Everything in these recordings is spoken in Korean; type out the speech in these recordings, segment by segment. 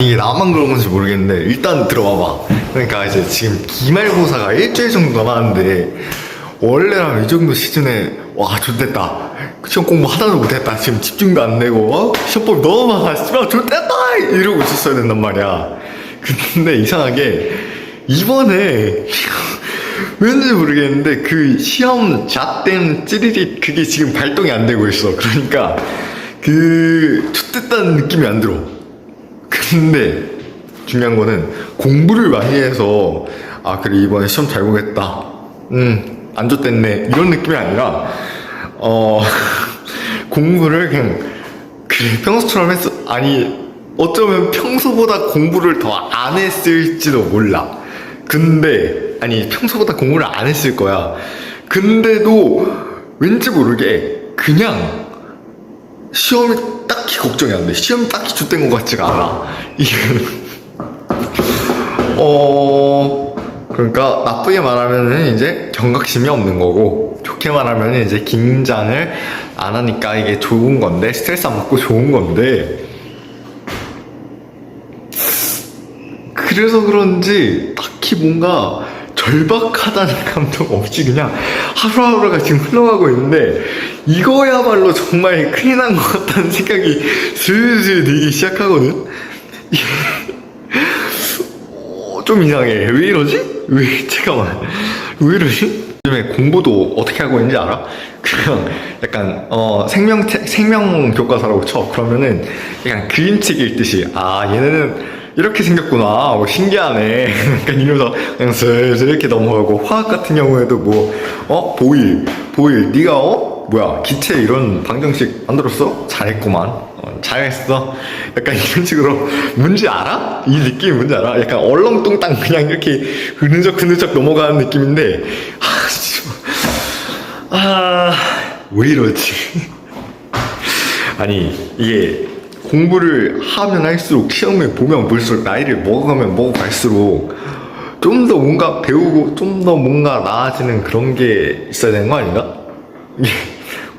이게 나만 그런 건지 모르겠는데 일단 들어봐봐. 그러니까 이제 지금 기말고사가 일주일 정도 남았는데 원래라면 이 정도 시즌에 와 좋됐다. 시험 공부 하나도 못했다. 지금 집중도 안 되고 어? 시험법 너무 많아. 씨발 좋됐다! 이러고 있었어야 된단 말이야. 근데 이상하게 이번에 왠지 모르겠는데 그 시험 잣댐 찌리릿 그게 지금 발동이 안 되고 있어. 그러니까 그 좋됐다는 느낌이 안 들어 근데 중요한 거는 공부를 많이 해서 아 그래 이번에 시험 잘 보겠다. 음안 좋댔네. 이런 느낌이 아니라 어 공부를 그냥 그래 평소처럼 했어. 아니 어쩌면 평소보다 공부를 더 안 했을지도 몰라. 근데 아니 평소보다 공부를 안 했을 거야. 근데도 왠지 모르게 그냥 시험이 딱히 걱정이 안 돼. 시험이 딱히 좆된 것 같지가 않아. 이게 어 그러니까 나쁘게 말하면은 이제 경각심이 없는 거고 좋게 말하면 이제 긴장을 안 하니까 이게 좋은 건데 스트레스 안 받고 좋은 건데 그래서 그런지 딱히 뭔가 절박하다는 감정 없이 그냥 하루하루가 지금 흘러가고 있는데 이거야말로 정말 큰일 난 것 같다는 생각이 슬슬 들기 시작하거든 좀 이상해 왜 이러지? 왜 잠깐만 왜 이러지? 요즘에 공부도 어떻게 하고 있는지 알아? 그냥 약간 어 생명 생명 교과서라고 쳐 그러면은 약간 그림책 읽듯이 아 얘네는 이렇게 생겼구나. 뭐 신기하네. 약간 이러면서 그냥 슬슬 이렇게 넘어가고 화학 같은 경우에도 뭐 어? 보일 보일. 네가 어? 뭐야? 기체 이런 방정식 만들었어? 잘했구만. 어, 잘했어. 약간 이런 식으로 뭔지 알아? 이 느낌이 뭔지 알아? 약간 얼렁뚱땅 그냥 이렇게 흐느적 흐느적 넘어가는 느낌인데 아 진짜. 아 왜 이러지? 아니 이게 공부를 하면 할수록 시험을 보면 볼수록 나이를 먹어가면 먹어갈수록 좀 더 뭔가 배우고 좀 더 뭔가 나아지는 그런 게 있어야 되는 거 아닌가? 이게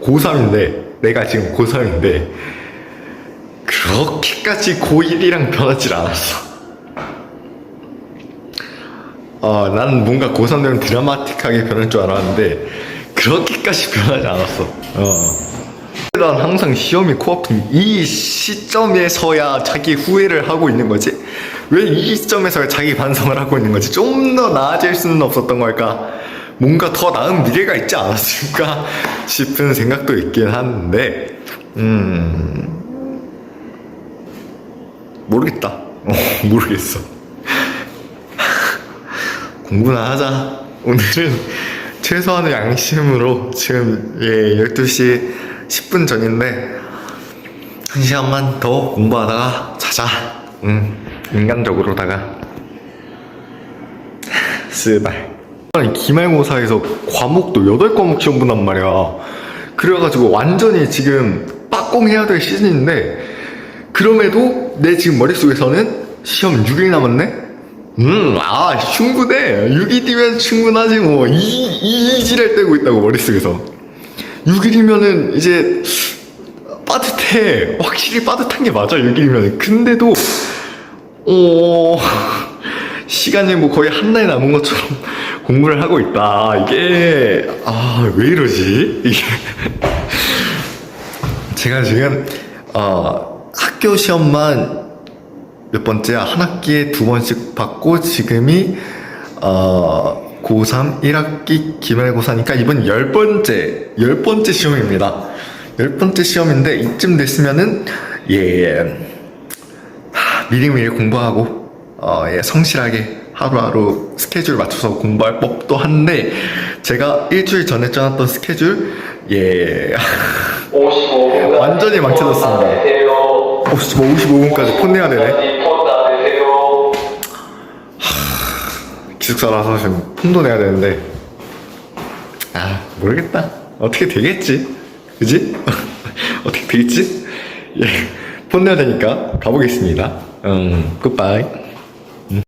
고3인데 내가 지금 고3인데 그렇게까지 고1이랑 변하질 않았어 어, 나는 뭔가 고3 되면 드라마틱하게 변할 줄 알았는데 그렇게까지 변하지 않았어 어. 난 항상 시험이 코앞인 이 시점에서야 자기 후회를 하고 있는 거지? 왜 이 시점에서 자기 반성을 하고 있는 거지? 좀 더 나아질 수는 없었던 걸까? 뭔가 더 나은 미래가 있지 않았을까 싶은 생각도 있긴 한데, 음, 모르겠다. 어, 모르겠어. 공부나 하자. 오늘은 최소한의 양심으로 지금 예 12시 10분 전인데 한 시간만 더 공부하다가 자자. 응 인간적으로다가 쓰발. 기말고사에서 과목도 8과목 시험 본단 말이야. 그래가지고 완전히 지금 빡공 해야 될 시즌인데 그럼에도 내 지금 머릿속에서는 시험 6일 남았네? 음, 아, 충분해. 6일 뛰면 충분하지, 뭐. 이, 이, 이 지랄 떼고 있다고, 머릿속에서. 6일이면은 이제 빠듯해. 확실히 빠듯한 게 맞아, 6일이면. 근데도, 어, 시간이 뭐 거의 한 달 남은 것처럼 공부를 하고 있다. 이게, 아, 왜 이러지? 이게. 제가 지금, 어, 학교 시험만 몇 번째야? 한 학기에 두 번씩 받고 지금이 어 고3 1학기 기말고사니까 이번 열 번째 열 번째 시험입니다. 열 번째 시험인데 이쯤 됐으면은 예 하, 미리미리 공부하고 어, 예, 성실하게 하루하루 스케줄 맞춰서 공부할 법도 한데 제가 일주일 전에 짜놨던 스케줄 예 55분 완전히 망쳐졌습니다. 어, 진짜 55분까지 폰 내야 되네. 기숙사라서 지금 폰도 내야 되는데. 아 모르겠다. 어떻게 되겠지? 그지? 어떻게 되겠지? 예 폰 내야 되니까 가보겠습니다. 음 굿바이